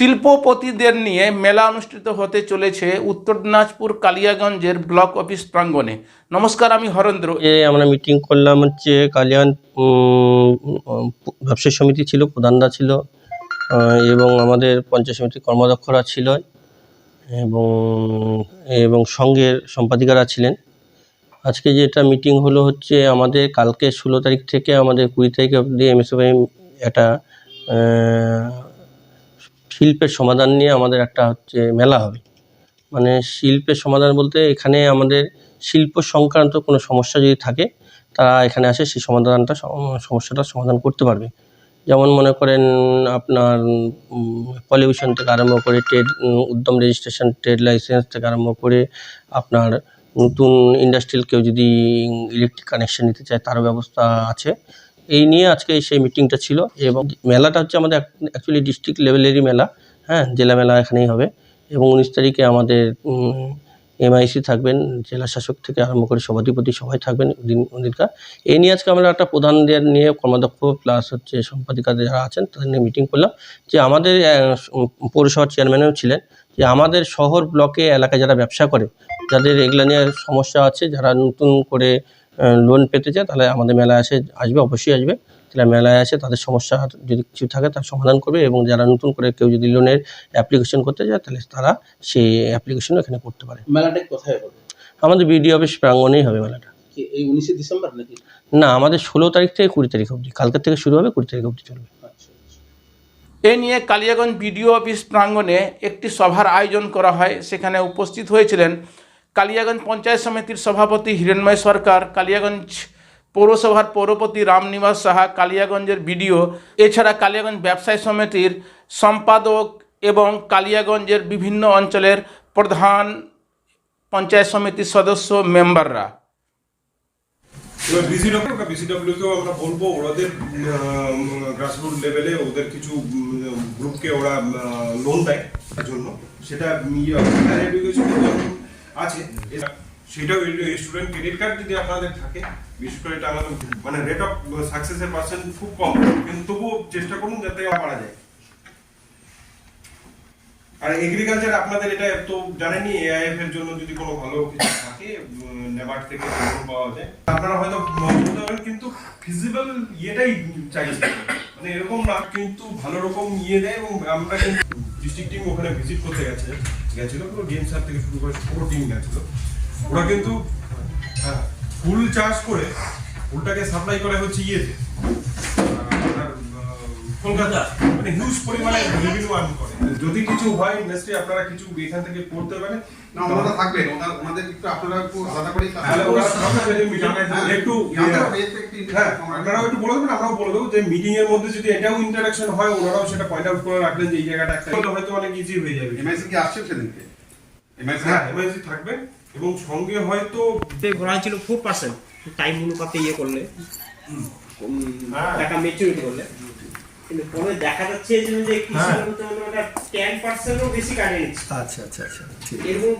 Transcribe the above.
শিল্পপতিদের নিয়ে মেলা অনুষ্ঠিত হতে চলেছে উত্তর দিনাজপুর কালিয়াগঞ্জের ব্লক অফিস প্রাঙ্গণে। নমস্কার আমি হরেন্দ্র। এ আমরা মিটিং করলাম হচ্ছে উম, ব্যবসায়ী সমিতি ছিল প্রধানরা ছিল এবং আমাদের পঞ্চায়েত সমিতির কর্মদক্ষরা ছিল এবং এবং সঙ্গের সম্পাদিকারা ছিলেন। আজকে যেটা মিটিং হলো হচ্ছে আমাদের কালকে ষোলো তারিখ থেকে আমাদের কুড়ি তারিখ অবধি এমএসএফআই একটা শিল্পের সমাধান নিয়ে আমাদের একটা হচ্ছে মেলা হবে। মানে শিল্পের সমাধান বলতে এখানে আমাদের শিল্প সংক্রান্ত কোনো সমস্যা যদি থাকে, তারা এখানে আসে সেই সমাধানটা সম- সমস্যাটার সমাধান করতে পারবে। যেমন মনে করেন আপনার পলিউশন থেকে আরম্ভ করে ট্রেড উদ্যম রেজিস্ট্রেশন ট্রেড লাইসেন্স থেকে আরম্ভ করে আপনার নতুন ইন্ডাস্ট্রিয়াল কেউ যদি ইলেকট্রিক কানেকশন নিতে চায়, তারও ব্যবস্থা আছে। এই নিয়ে আজকে সেই মিটিংটা ছিল এবং মেলাটা হচ্ছে আমাদের অ্যাকচুয়ালি ডিস্ট্রিক্ট লেভেলেরই মেলা হ্যাঁ জেলা মেলা এখানেই হবে এবং উনিশ তারিখে আমাদের এমআইসি থাকবেন, জেলা শাসক থেকে আরম্ভ করে সভাধিপতি সবাই থাকবেন ওদিন ওদিনকার এই নিয়ে আজকে আমরা একটা প্রধানদের নিয়ে কর্মাধ্যক্ষ প্লাস হচ্ছে সম্পাদিকাদের যারা আছেন তাদের নিয়ে মিটিং করলাম যে আমাদের পৌরসভার চেয়ারম্যানও ছিলেন, যে আমাদের শহর ব্লকে এলাকায় যারা ব্যবসা করে, যাদের এগুলো নিয়ে সমস্যা আছে, যারা নতুন করে লোন পেতে চায় তাহলে আমাদের মেলায় আসে আসবে অবশ্যই আসবে। তাহলে মেলায় আসে তাদের সমস্যা যদি কিছু থাকে তার সমাধান করবে এবং যারা নতুন করে কেউ যদি লোনের অ্যাপ্লিকেশন করতে চায় তাহলে তারা সেই অ্যাপ্লিকেশনও এখানে করতে পারে। মেলাটা কোথায় হবে? আমাদের বিডিও অফিস প্রাঙ্গণেই হবে মেলাটা। কি এই উনিশে ডিসেম্বর নাকি? না আমাদের ষোলো তারিখ থেকে কুড়ি তারিখ অবধি। কালকের থেকে শুরু হবে কুড়ি তারিখ অবধি চলবে। আচ্ছা আচ্ছা। এ নিয়ে কালিয়াগঞ্জ বিডিও অফিস প্রাঙ্গণে একটি সভার আয়োজন করা হয়। সেখানে উপস্থিত হয়েছিলেন কালিয়াগঞ্জ পঞ্চায়েত সমিতির সভাপতি হিরণময় সরকার, কালিয়াগঞ্জ পৌরসভার পৌরপতি রামনিবাস সাহা, কালিয়াগঞ্জের বিডিও, এছাড়া কালিয়াগঞ্জ ব্যবসায়ী সমিতির সম্পাদক এবং কালিয়াগঞ্জের বিভিন্ন অঞ্চলের প্রধান পঞ্চায়েত সমিতির সদস্য মেম্বাররা। সেটা আছে। সেটাও স্টুডেন্ট ক্রেডিট কার্ড যদি আপনাদের থাকে, বিশেষ করে এটা আমাদের মানে রেট অফ সাকসেসের পার্সেন্ট খুব কম, কিন্তু তবুও চেষ্টা করুন যাতে পারা যায়। আর এগ্রিকালচার আপনাদের এটা তো জানেনই এআইএফ এর জন্য যদি কোনো ভালো কিছু থাকে নেবার থেকে লোন পাওয়া যায়, আপনারা হয়তো বলতে পারেন কিন্তু ফিজিবল ইয়েটাই চাইছে মানে এরকম না, কিন্তু ভালো রকম ইয়ে দেয় এবং আমরা কিন্তু ডিস্ট্রিক্ট টিম ওখানে ভিজিট করতে গেছে। গেছিল পুরো ডিএম স্যার থেকে শুরু করে পুরো টিম গেছিল। ওরা কিন্তু হ্যাঁ, ফুল চাষ করে ফুলটাকে সাপ্লাই করে হচ্ছে ইয়েতে কলকাতা। মানে হিউজ পরিমাণে রেভিনিউ আর্ন করে। যদি কিছু হয় ইন্ডাস্ট্রি আপনারা কিছু এখান থেকে করতে পারেন। না ওনারা থাকবেন ওনাদের একটু আপনারা একটু আলাদা করে তাহলে ওরা হ্যাঁ, একটু হ্যাঁ আমরা- আপনারাও একটু বলে দেবেন আমরাও বলে দেবো যে মিটিং এর মধ্যে যদি এটাও ইন্টারাকশন হয় ওনারাও সেটা পয়েন্ট আউট করে রাখলেন যে এই জায়গাটা একটা হয়তো অনেক ইজি হয়ে যাবে। কি সেদিনকে? MIC হ্যাঁ এমআইসি থাকবে এবং সঙ্গে হয়তো ঘোরা ছিল ফোর পার্সেন্ট টাইম অনুপাতে ইয়ে করলে হ্যাঁ। টাকা মেচুরিটি করলে। কিন্তু দেখা যাচ্ছে যে যে কিছু হ্যাঁ। ওটা টেন পার্সেন্টও বেশি নিচ্ছে আচ্ছা আচ্ছা আচ্ছা ঠিক এরকম